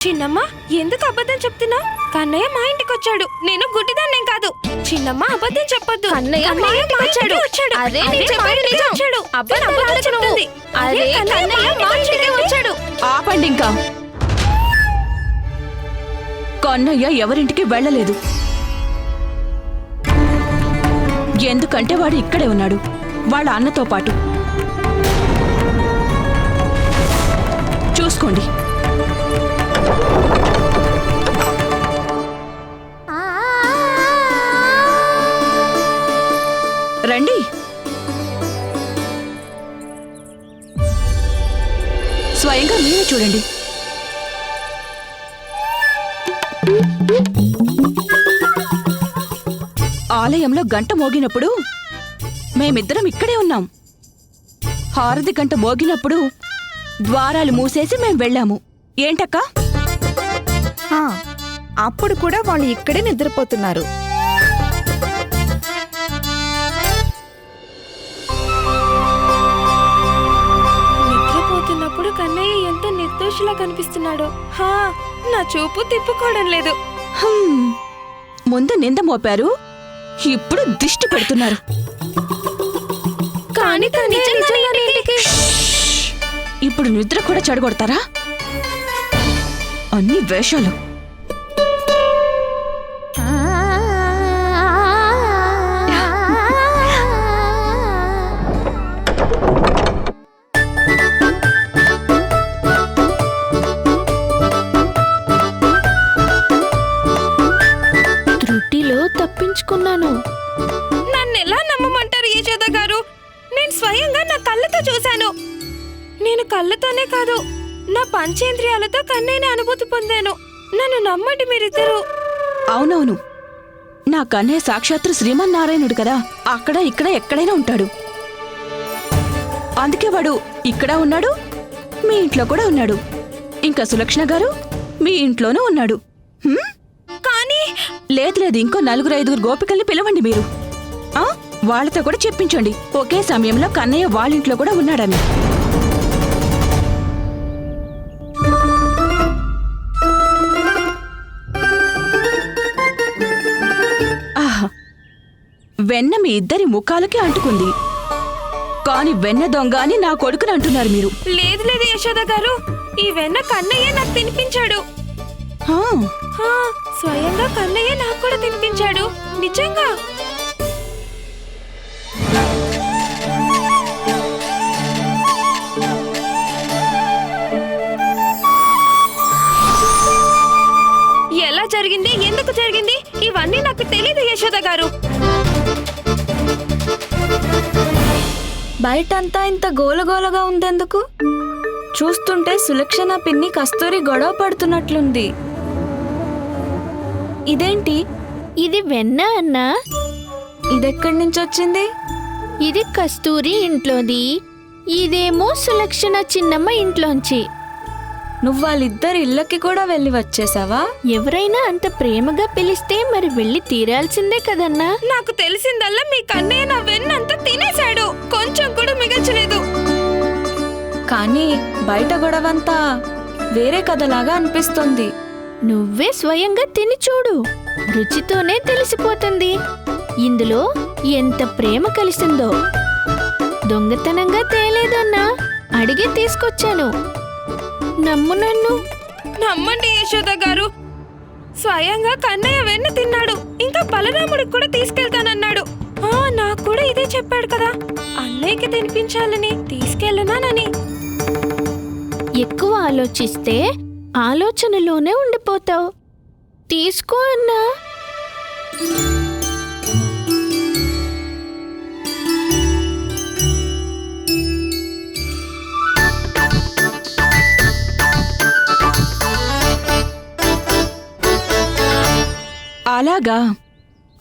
చిన్నమ్మ ఎందుకు అబద్ధం చెప్తున్నా కన్నయ్య మా ఇంటికి వచ్చాడు నేను గుడ్డిదాన్నేం కాదు. చిన్నమ్మ అబద్ధం చెప్పొద్దు. కన్నయ్య మా ఇంటికి వచ్చాడు. వచ్చాడు అదే నేను అదే చెప్పేది మా ఇంటికి నిజం. వచ్చాడు. అబద్ధం అబద్ధం ఆడకు నువ్వు. చెప్తుంది. అదే కన్నయ్య మా ఇంటికి వచ్చాడు. ఆపండి ఇంకా. కన్నయ్య ఎవరింటికి వెళ్ళలేదు. ఎందుకంటే వాడు ఇక్కడే ఉన్నాడు. వాళ్ళ అన్నతో పాటు. చూసుకోండి. రండి. స్వయంగా మీరే చూడండి. ఆలయంలో గంట మోగినప్పుడు మేమిద్దరం ఇక్కడే ఉన్నాం. హారతి గంట మోగినప్పుడు ద్వారాలు మూసేసి మేం వెళ్ళాము. ఏంటక్కా? అప్పుడు కూడా వాళ్ళు ఇక్కడే నిద్రపోతున్నారు. నిద్రపోతున్నప్పుడు కన్నయ్య ఎంత నిర్దోషిలా కనిపిస్తున్నాడో. హా నా చూపు తిప్పుకోవడం లేదు. ముందు నింద మోపారు ఇప్పుడు దిష్టి పెడుతున్నారు. కానీ ఇప్పుడు నిద్ర కూడా చెడగొడతారా? అన్ని వేషాలు. త్రుటిలో తప్పించుకున్నాను. నన్ను ఎలా నమ్మమంటారు యశోద గారు? నేను స్వయంగా నా కళ్ళతో చూశాను. నేను కళ్ళతోనే కాదు నా పంచేంద్రియాలతో కన్నయ్యని అనుభూతి పొందాను. నన్ను నమ్మండి మీరిద్దరు. అవునవును. నా కన్నయ్య సాక్షాత్తు శ్రీమన్నారాయణుడు కదా. అక్కడ ఇక్కడ ఎక్కడైనా ఉంటాడు. అందుకే వాడు ఇక్కడ ఉన్నాడు మీ ఇంట్లో కూడా ఉన్నాడు. ఇంకా సులక్షణ గారు మీ ఇంట్లోనూ ఉన్నాడు. హ్మ్? కానీ లేదు లేదు. ఇంకో నలుగురు ఐదుగురు గోపికల్ని పిలవండి మీరు. ఆ? వాళ్ళతో కూడా చెప్పించండి. ఒకే సమయంలో కన్నయ్య వాళ్ళింట్లో కూడా ఉన్నాడని. వెన్న మీ ఇద్దరి ముఖాలకి అంటుకుంది. కాని వెన్న దొంగ అని నా కొడుకుని అంటున్నారు మీరు. లేదు లేదు యశోద గారు ఈ వెన్న కన్నయ్య నాకు తినిపించాడు. హా, హా, స్వయంగా కన్నయ్య నాకు కూడా తినిపించాడు. నిజంగా? ఎలా జరిగింది? ఎందుకు జరిగింది? ఇవన్నీ నాకు తెలియదు యశోద గారు. బయటంతా ఇంత గోలగోలగా ఉందెందుకు? చూస్తుంటే సులక్షణ పిన్ని కస్తూరి గొడవ పడుతున్నట్లుంది. ఇదేంటి? ఇది వెన్న అన్నా. ఇదెక్కడి నుంచి వచ్చింది ఇది కస్తూరి ఇంట్లోది. ఇదేమో సులక్షణ చిన్నమ్మ ఇంట్లోంచి. నువ్వు వాళ్ళిద్దరి ఇళ్ళకి కూడా వెళ్ళి వచ్చేసావా? ఎవరైనా అంత ప్రేమగా పిలిస్తే మరి వెళ్ళి తీరాల్సిందే కదన్నా? నాకు తెలిసిందల్లా మీ కన్నయ్య నా వెన్నంతా తినేశాడు. కొంచెం కూడా మిగల్చలేదు. కానీ బయట గొడవంతా వేరే కథలాగా అనిపిస్తుంది. నువ్వే స్వయంగా తిని చూడు. రుచితోనే తెలిసిపోతుంది. ఇందులో ఎంత ప్రేమ కలిసిందో. దొంగతనంగా తేలేదన్నా. అడిగి తీసుకొచ్చాను. నమ్ము నన్ను. నమ్మండి యశోద గారు. స్వయంగా కన్నయ్య వెన్న తిన్నాడు. ఇంకా బలరాముడికి కూడా తీసుకెళ్తానన్నాడు. ఆ నాకు కూడా ఇదే చెప్పాడు కదా. అన్నయ్యకి తినిపించాలని తీసుకెళ్ళనానని. ఎక్కువ ఆలోచిస్తే ఆలోచనలోనే ఉండిపోతావు. తీసుకో అన్నా. అలాగా?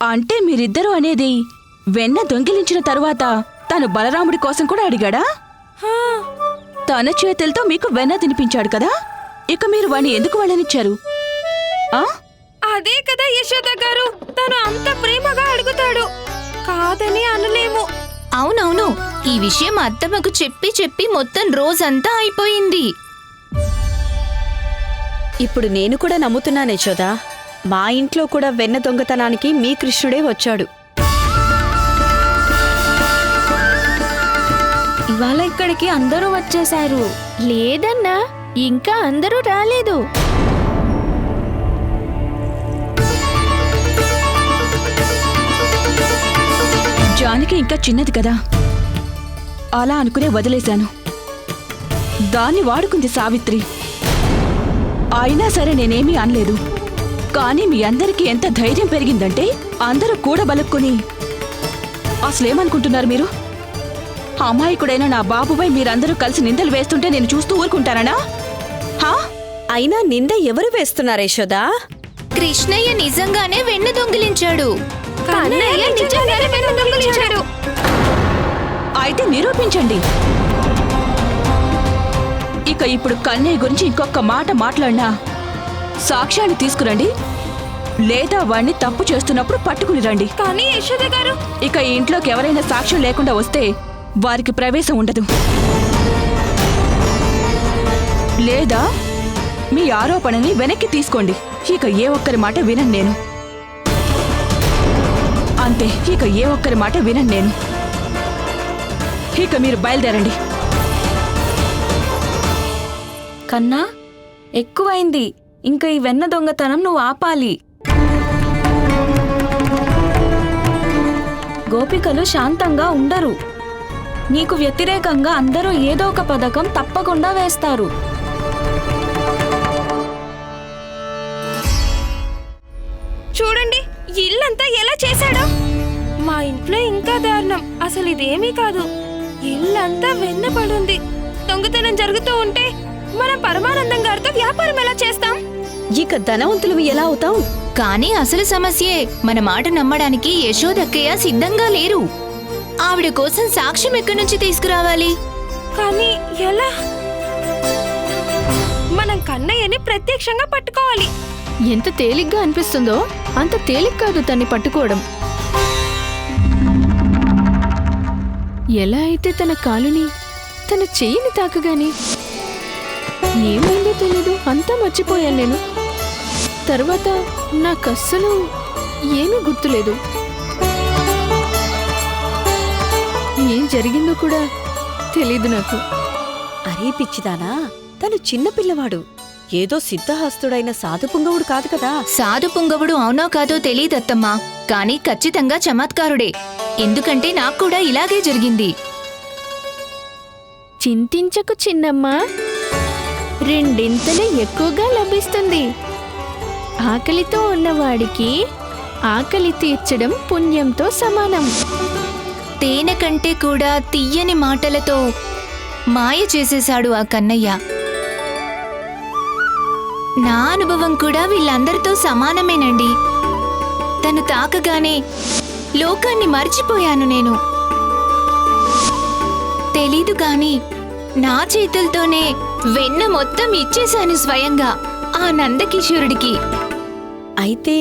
అంటే మీరిద్దరూ అనేది వెన్న దొంగిలించిన తరువాత తను బలరాముడి కోసం కూడా అడిగాడా? హా, తన చేతులతో మీకు వెన్న తినిపించాడు కదా? ఇక మీరు వాణ్ణి ఎందుకు వెళ్ళనిచ్చారు? ఆ? అదే కదా యశోద గారు తను అంత ప్రేమగా అడుగుతాడు. కాదని అనలేము. అవునవును ఈ విషయం అత్తమ్మకు చెప్పి చెప్పి మొత్తం రోజంతా అయిపోయింది. ఇప్పుడు నేను కూడా నమ్ముతున్నాను యశోద. మా ఇంట్లో కూడా వెన్న దొంగతనానికి మీ కృష్ణుడే వచ్చాడు. ఇవాళ ఇక్కడికి అందరూ వచ్చేశారు. లేదన్నా ఇంకా అందరూ రాలేదు. జానకి ఇంకా చిన్నది కదా. అలా అనుకునే వదిలేశాను. దాన్ని వాడుకుంది సావిత్రి. అయినా సరే నేనేమీ అనలేదు. కానీ మీ అందరికీ ఎంత ధైర్యం పెరిగిందంటే అందరూ కూడబలుక్కుని అసలేమనుకుంటున్నారు మీరు? అమాయకుడైన నా బాబుపై మీరందరూ కలిసి నిందలు వేస్తుంటే నేను చూస్తూ ఊరుకుంటానా హా? అయినా నింద ఎవరు వేస్తున్నారు యశోద కృష్ణయ్య నిజంగానే వెన్న దొంగిలించాడు. కన్నయ్య నిజంగానే వెన్న దొంగిలించాడు. అయితే నిరూపించండి. ఇక ఇప్పుడు కన్నయ్య గురించి ఇంకొక మాట మాట్లాడినా సాక్ష్యాన్ని తీసుకురండి. లేదా వాణ్ణి తప్పు చేస్తున్నప్పుడు పట్టుకుని రండి. కానీ యశోద గారు. ఇక ఈ ఇంట్లోకి ఎవరైనా సాక్ష్యం లేకుండా వస్తే వారికి ప్రవేశం ఉండదు. లేదా మీ ఆరోపణని వెనక్కి తీసుకోండి. ఇక ఏ ఒక్కరి మాట వినను నేను. అంతే ఇక ఏ ఒక్కరి మాట వినను నేను. ఇక మీరు బయలుదేరండి. కన్నా ఎక్కువైంది. ఇంకా ఈ వెన్న దొంగతనం నువ్వు ఆపాలి. గోపికలు శాంతంగా ఉండరు. నీకు వ్యతిరేకంగా అందరూ ఏదో ఒక పథకం తప్పకుండా వేస్తారు. చూడండి ఇల్లంతా ఎలా చేశాడో. మా ఇంట్లో ఇంకా దారుణం. అసలు ఇదేమీ కాదు. ఇల్లంతా వెన్నపడుంది దొంగతనం జరుగుతూ ఉంటే మనం పరమానందం గారితో వ్యాపారం ఎలా చేస్తాం? ఇక ధనవంతులు ఎలా అవుతాం? కానీ అసలు సమస్యే. మన మాట నమ్మడానికి యశోదక్కయ్య సిద్ధంగా లేరు. ఆవిడ కోసం సాక్ష్యం ఎక్కడి నుంచి తీసుకురావాలి? కానీ ఎలా? మనం కన్నయ్యని ప్రత్యక్షంగా పట్టుకోవాలి. ఎంత తేలిగ్గా అనిపిస్తుందో అంత తేలిక కాదు తన్ని పట్టుకోవడం. ఎలా అయితే తన కాలుని తన చెయ్యిని తాకగాని? ఏమైందో తెలీదు అంతా మర్చిపోయాను నేను. తర్వాత నాకు అస్సలు ఏమీ గుర్తులేదు. ఏం జరిగిందో కూడా తెలీదు నాకు. అరే పిచ్చిదానా తను చిన్న పిల్లవాడు. ఏదో సిద్ధహస్తుడైన సాధుపుంగవుడు కాదు కదా. సాధు పుంగవుడు అవునో కాదో తెలియదత్తమ్మా కానీ ఖచ్చితంగా చమత్కారుడే. ఎందుకంటే నాకు కూడా ఇలాగే జరిగింది. చింతించకు చిన్నమ్మా. రెండింతలు ఎక్కువగా లభిస్తుంది. ఆకలితో ఉన్నవాడికి ఆకలి తీర్చడం పుణ్యంతో సమానం. తేనె కంటే కూడా తీయని మాటలతో మాయ చేసేశాడు ఆ కన్నయ్య. నా అనుభవం కూడా వీళ్ళందరితో సమానమేనండి. తను తాకగానే లోకాన్ని మర్చిపోయాను నేను. తెలీదు గాని నా చేతులతోనే వెన్న మొత్తం ఇచ్చేశాను స్వయంగా ఆ నందకిషోరుడికి. అయితే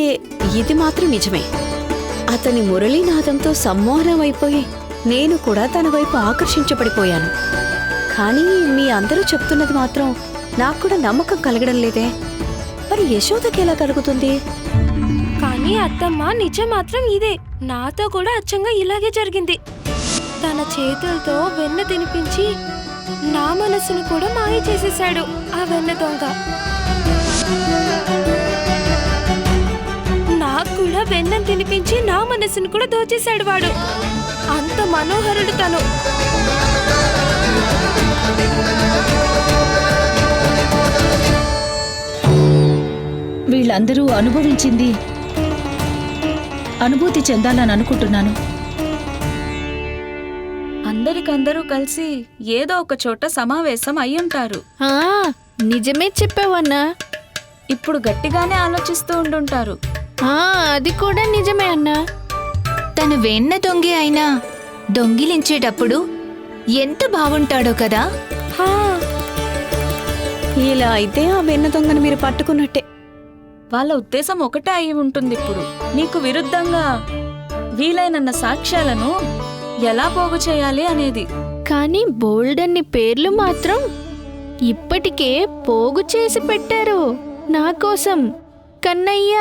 ఇది మాత్రం నిజమే. అతని మురళీనాదంతో సమ్మోహనం అయిపోయి నేను కూడా తన వైపు ఆకర్షించబడిపోయాను. కానీ మీ అందరూ చెప్తున్నది మాత్రం నాకు కూడా నమ్మకం కలగడం లేదే. మరి యశోదకి ఎలా కలుగుతుంది? కానీ అత్తమ్మ నిజం మాత్రం ఇదే. నాతో కూడా అచ్చంగా ఇలాగే జరిగింది. తన చేతులతో వెన్న తినిపించి నా మనసును కూడా మాయ చేసేశాడు ఆ వెన్న దొంగ. కూడా వెన్నం తినిపించి నా మనసును కూడా దోచేశాడు వాడు. అంత మనోహరుడు తను. వీళ్ళందరూ అనుభవించింది అనుభూతి చెందాలని అనుకుంటున్నాను. అందరికందరూ కలిసి ఏదో ఒక చోట సమావేశం అయ్యుంటారు. ఆ నిజమే చెప్పావన్నా. ఇప్పుడు గట్టిగానే ఆలోచిస్తూ ఉండుంటారు. అది కూడా నిజమే అన్నా. తను వెన్న దొంగే అయినా దొంగిలించేటప్పుడు ఎంత బాగుంటాడో కదా. హా. ఇలా అయితే ఆ వెన్న దొంగను మీరు పట్టుకున్నట్టే. వాళ్ళ ఉద్దేశం ఒకటే అయి ఉంటుంది ఇప్పుడు. నీకు విరుద్ధంగా వీలైనన్న సాక్ష్యాలను ఎలా పోగు చేయాలి అనేది. కానీ బోల్డన్ని పేర్లు మాత్రం ఇప్పటికే పోగు చేసి పెట్టారు. నా కోసం. కన్నయ్య.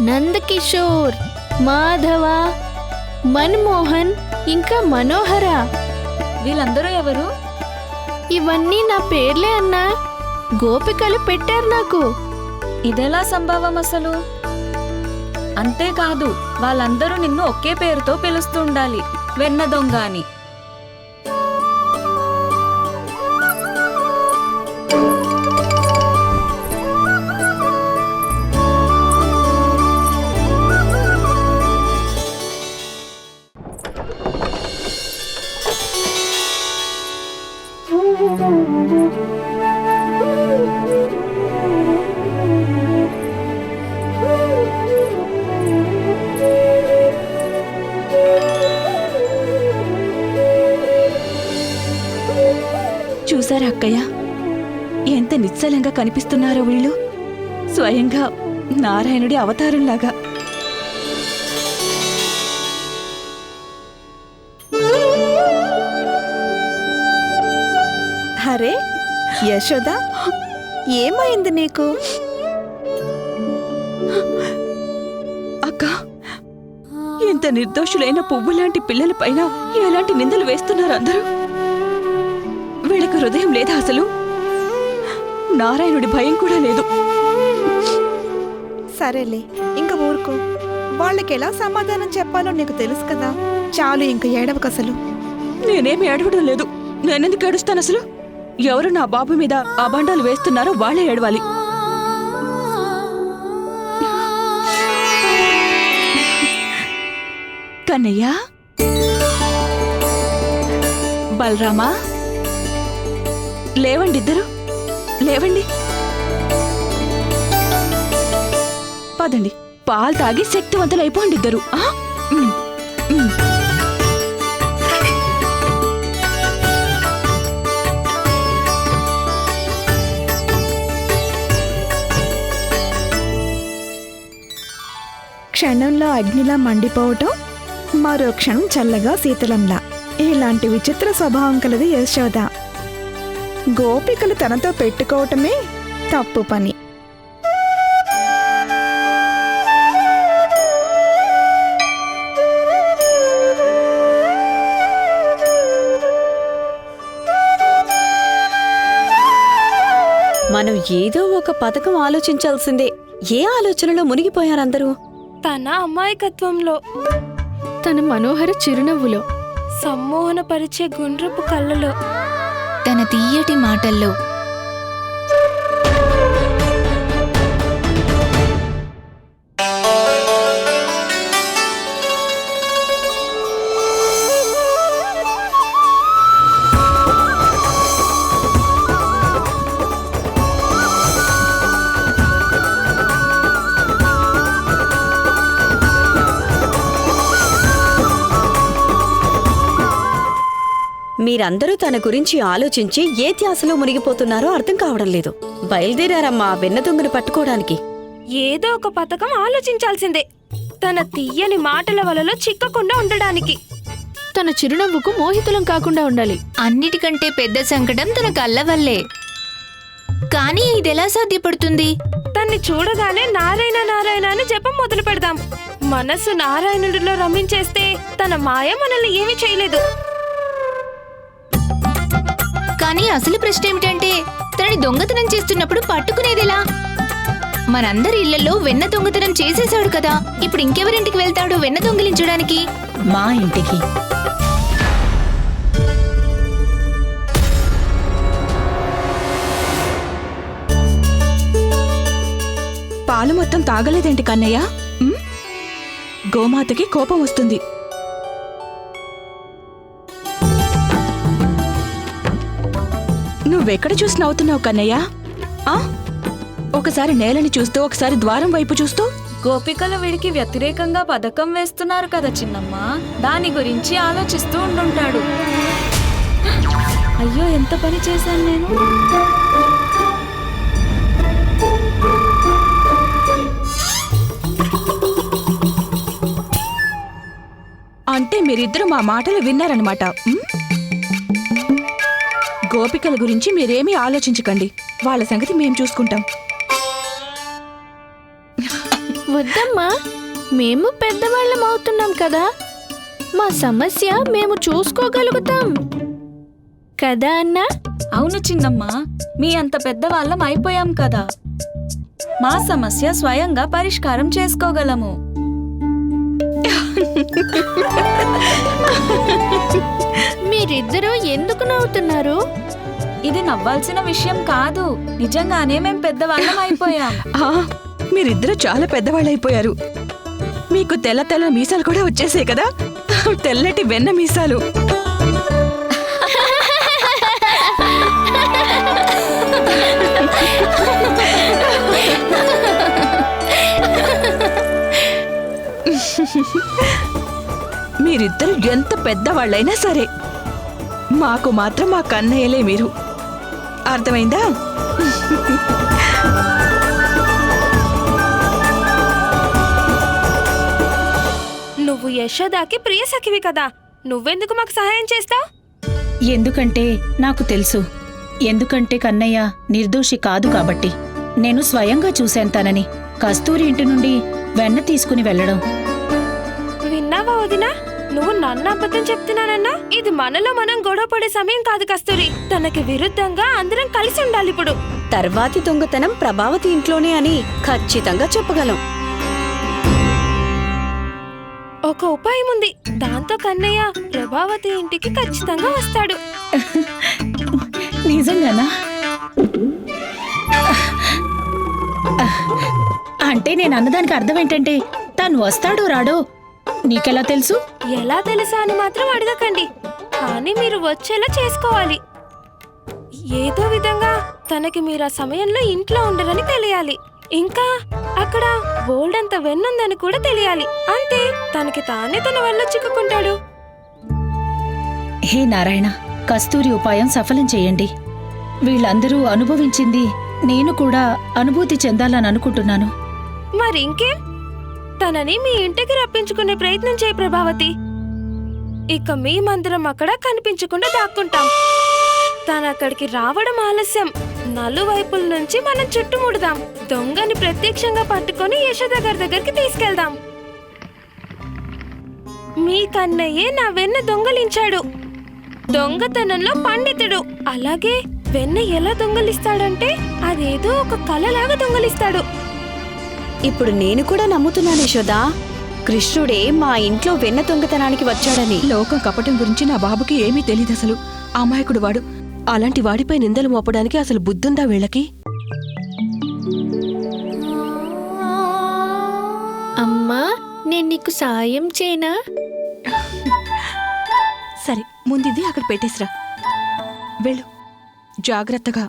నందకిషోర్ మాధవ మన్మోహన్ ఇంకా మనోహర. వీళ్ళందరూ ఎవరు? ఇవన్నీ నా పేర్లే అన్నా. గోపికలు పెట్టారు నాకు. ఇదెలా సంభవం అసలు? అంతేకాదు వాళ్ళందరూ నిన్ను ఒకే పేరుతో పిలుస్తుండాలి వెన్న దొంగ అని అక్కయ్య ఎంత నిశ్చలంగా కనిపిస్తున్నారో వీళ్ళు. స్వయంగా నారాయణుడి అవతారంలాగా. అరే యశోద ఏమైంది నీకు? అక్క ఎంత నిర్దోషులైన పువ్వులాంటి పిల్లలపైన ఎలాంటి నిందలు వేస్తున్నారు అందరూ? వీళ్ళకి హృదయం లేదా అసలు? నారాయణుడి భయం కూడా లేదు. సరేలే ఇంక ఊరుకో. వాళ్ళకి ఎలా సమాధానం చెప్పాలో నీకు తెలుసు కదా. చాలు ఇంక ఏడవకు అసలు. నేనేమి ఏడవడం లేదు. నేనెందుకు ఏడుస్తాను అసలు? ఎవరు నా బాబు మీద అబాండాలు వేస్తున్నారో వాళ్ళే ఏడవాలి. కన్నయ్య? బలరామా? లేవండి ఇద్దరు. లేవండి. పదండి. పాలు తాగి శక్తివంతులైపోండి ఇద్దరు. క్షణంలో అగ్నిలా మండిపోవటం మరో క్షణం చల్లగా శీతలంలా. ఇలాంటి విచిత్ర స్వభావం కలది యశోద. గోపికలు తనతో పెట్టుకోవటమే తప్పు పని. మనం ఏదో ఒక పథకం ఆలోచించాల్సిందే. ఏ ఆలోచనలో మునిగిపోయారందరూ తన అమాయకత్వంలో తన మనోహర చిరునవ్వులో సమ్మోహనపరిచే గుండ్రపు కళ్ళలో. తన తీయటి మాటల్లో మీరందరూ తన గురించి ఆలోచించి ఏ ధ్యాసలో మునిగిపోతున్నారో అర్థం కావడం లేదు. బయలుదేరారమ్మా వెన్న దొంగను పట్టుకోవడానికి. ఏదో ఒక పథకం ఆలోచించాల్సిందే. తన తీయని మాటల వలలో చిక్కకుండా ఉండడానికి. తన చిరునవ్వుకు మోహితులం కాకుండా ఉండాలి. అన్నిటికంటే పెద్ద సంకటం తన కళ్ళ వల్లే. కానీ ఇదెలా సాధ్యపడుతుంది? తన్ని చూడగానే నారాయణ నారాయణ అని జపం మొదలు పెడదాం. మనస్సు నారాయణుడిలో రమించేస్తే తన మాయ మనల్ని ఏమీ చేయలేదు. కానీ అసలు ప్రశ్న ఏమిటంటే తనని దొంగతనం చేస్తున్నప్పుడు పట్టుకునేదిలా? మనందరి ఇళ్ళలో వెన్న దొంగతనం చేసేశాడు కదా. ఇప్పుడు ఇంకెవరింటికి వెళ్తాడు వెన్న దొంగిలించడానికి? మా ఇంటికి. పాలు మొత్తం తాగలేదేంటి కన్నయ్య? ఉమ్? గోమాతకి కోపం వస్తుంది. నువ్వెక్కడ చూసి నవ్వుతున్నావు కన్నయ్య? ఆ? ఒకసారి నేలని చూస్తూ ఒకసారి ద్వారం వైపు చూస్తూ? గోపికలు వీడికి వ్యతిరేకంగా పథకం వేస్తున్నారు కదా చిన్నమ్మ. దాని గురించి ఆలోచిస్తూ ఉండుంటాడు. అయ్యో ఎంత పని చేశాను నేను? అంటే మీరిద్దరు మా మాటలు విన్నారనమాట? గోపికల గురించి మీరేమీ ఆలోచించకండి. వాళ్ళ సంగతి మేం చూసుకుంటాం. వద్దమ్మా మేము పెద్దవాళ్ళం అవుతున్నాం కదా. మా సమస్య మేము చూసుకోగలుగుతాం. కదా అన్నా? అవును చిన్నమ్మ మీ అంత పెద్దవాళ్ళం అయిపోయాం కదా. మా సమస్య స్వయంగా పరిష్కారం చేసుకోగలము. మీరిద్దరూ ఎందుకు నవ్వుతున్నారు? ఇది నవ్వాల్సిన విషయం కాదు. నిజంగానే మేం పెద్దవాళ్ళం అయిపోయాం. ఆ, మీరిద్దరూ చాలా పెద్దవాళ్ళైపోయారు. మీకు తెల్ల తెల్ల మీసాలు కూడా వచ్చేసాయి కదా? తెల్లటి వెన్న మీసాలు. మీరిద్దరు ఎంత పెద్దవాళ్ళైనా సరే మాకు మాత్రం మా కన్నయ్యలే మీరు. అర్థమైందా? నువ్వు యశోదాకి ప్రియ సఖివి కదా. నువ్వెందుకు మాకు సహాయం చేస్తావు? ఎందుకంటే నాకు తెలుసు. ఎందుకంటే కన్నయ్య నిర్దోషి కాదు కాబట్టి. నేను స్వయంగా చూశాను తనని. కస్తూరి ఇంటి నుండి వెన్న తీసుకుని వెళ్ళడం. విన్నావా వదినా? నువ్వు నన్ను అబద్ధం చెప్తున్నానన్నా? ఇది మనలో మనం గొడవ పడే సమయం కాదు కస్తూరి. తనకి విరుద్ధంగా అందరం కలిసి ఉండాలి ఇప్పుడు. తర్వాతి దొంగతనం ప్రభావతి ఇంట్లోనే అని ఖచ్చితంగా చెప్పగలం. ఒక ఉపాయం ఉంది. దాంతో కన్నయ్య ప్రభావతి ఇంటికి ఖచ్చితంగా వస్తాడు. నిజంగానా? అంటే నేను అన్నదానికి అర్థం ఏంటంటే తను వస్తాడో రాడో నీకెలా తెలుసు? ఎలా తెలుసా అని మాత్రం అడగకండి. కానీ మీరు వచ్చేలా చేసుకోవాలి. ఏదో విధంగా తనకి మీరు ఆ సమయంలో ఇంట్లో ఉండరని తెలియాలి. ఇంకా అక్కడ బోల్డ్ అంత వెన్నుందని కూడా తెలియాలి. అంతే తనకి తానే తన వల్ల చిక్కుకుంటాడు. హే నారాయణ కస్తూరి ఉపాయం సఫలం చేయండి. వీళ్ళందరూ అనుభవించింది నేను కూడా అనుభూతి చెందాలని అనుకుంటున్నాను. మరి ఇంకేం తనని మీ ఇంటికి రప్పించుకునే ప్రయత్నం చేయి ప్రభావతి. ఇక మీ మందిరం అక్కడ కనిపించకుండా దాక్కుంటాం. తను అక్కడికి రావడం ఆలస్యం. నలువైపుల నుంచి మనం చుట్టుముడదాం. దొంగని ప్రత్యక్షంగా పట్టుకొని యశోద గారి దగ్గరికి తీసుకెళ్దాం. మీ కన్నయ్యే నా వెన్న దొంగలించాడు. దొంగతనంలో పండితుడు. అలాగే వెన్న ఎలా దొంగలిస్తాడంటే అదేదో ఒక కలలాగా దొంగలిస్తాడు. ఇప్పుడు నేను కూడా నమ్ముతున్నాను యశోదా కృష్ణుడే మా ఇంట్లో వెన్న దొంగతనానికి వచ్చాడని. లోకం కపటం గురించి నా బాబుకి ఏమీ తెలియదు అసలు. అమాయకుడు వాడు. అలాంటి వాడిపై నిందలు మోపడానికి అసలు బుద్ధుందా వీళ్ళకి? అమ్మా నేను నీకు సాయం చేయనా సరే ముందిది అక్కడ పెట్టేసిరా. వెళ్ళు. జాగ్రత్తగా.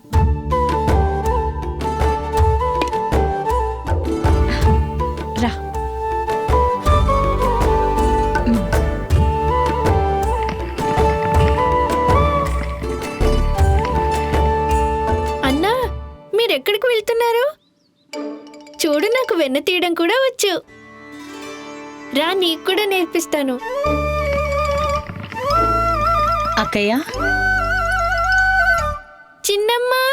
వెళ్తున్నారు చూడు నాకు వెన్న తీయడం కూడా వచ్చు. రా నీకు కూడా నేర్పిస్తాను. అక్కయ్య? చిన్నమ్మా!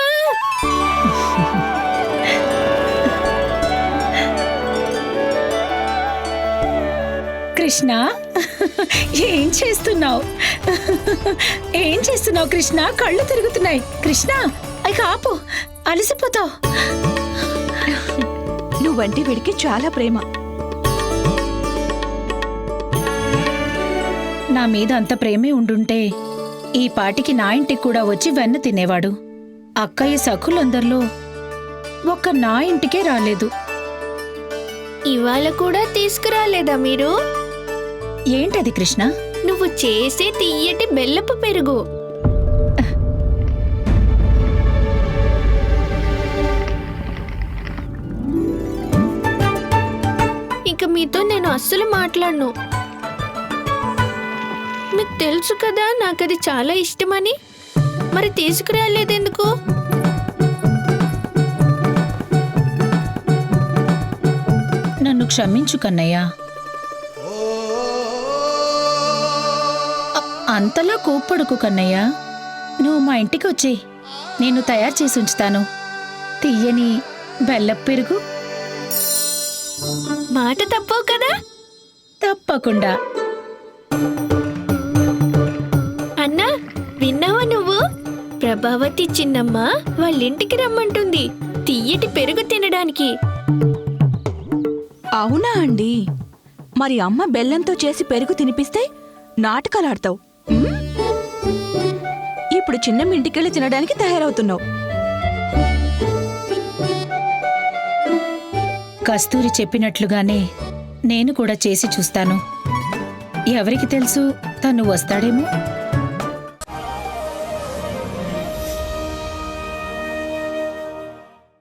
కృష్ణ? ఏం చేస్తున్నావు? ఏం చేస్తున్నావు కృష్ణ? కళ్ళు తిరుగుతున్నాయి. కృష్ణ అయి ఆపు. అలసిపోతావు. నువ్వంటే వీడికి చాలా ప్రేమ. నా మీద అంత ప్రేమే ఉండుంటే ఈ పాటికి నా ఇంటికి కూడా వచ్చి వెన్న తినేవాడు. అక్కయ్య సఖులందరిలో ఒక్క నా ఇంటికే రాలేదు. ఇవాళ కూడా తీసుకురాలేదా మీరు? ఏంటది కృష్ణ? నువ్వు చేసే తీయటి బెల్లపు పెరుగు. అస్సలు మాట్లాడను. మీకు తెలుసు కదా నాకు అది చాలా ఇష్టమని. మరి తీసుకురాలేదెందుకు? నన్ను క్షమించు కన్నయ్య. అంతలా కోప్పడుకు కన్నయ్య. నువ్వు మా ఇంటికి వచ్చి నేను తయారు చేసి ఉంచుతాను. తీయని బెల్లపు పెరుగు మాట తప్పవు కదా? తప్పకుండా. అన్నా విన్నావా నువ్వు? ప్రభావతి చిన్నమ్మ వాళ్ళింటికి రమ్మంటుంది. తీయటి పెరుగు తినడానికి. అవునా అండి? మరి అమ్మ బెల్లంతో చేసి పెరుగు తినిపిస్తే నాటకాలాడతావు ఉమ్? ఇప్పుడు చిన్న ఇంటికెళ్ళి తినడానికి తయారవుతున్నావు. కస్తూరి చెప్పినట్లుగానే నేను కూడా చేసి చూస్తాను. ఎవరికి తెలుసు తను వస్తాడేమో?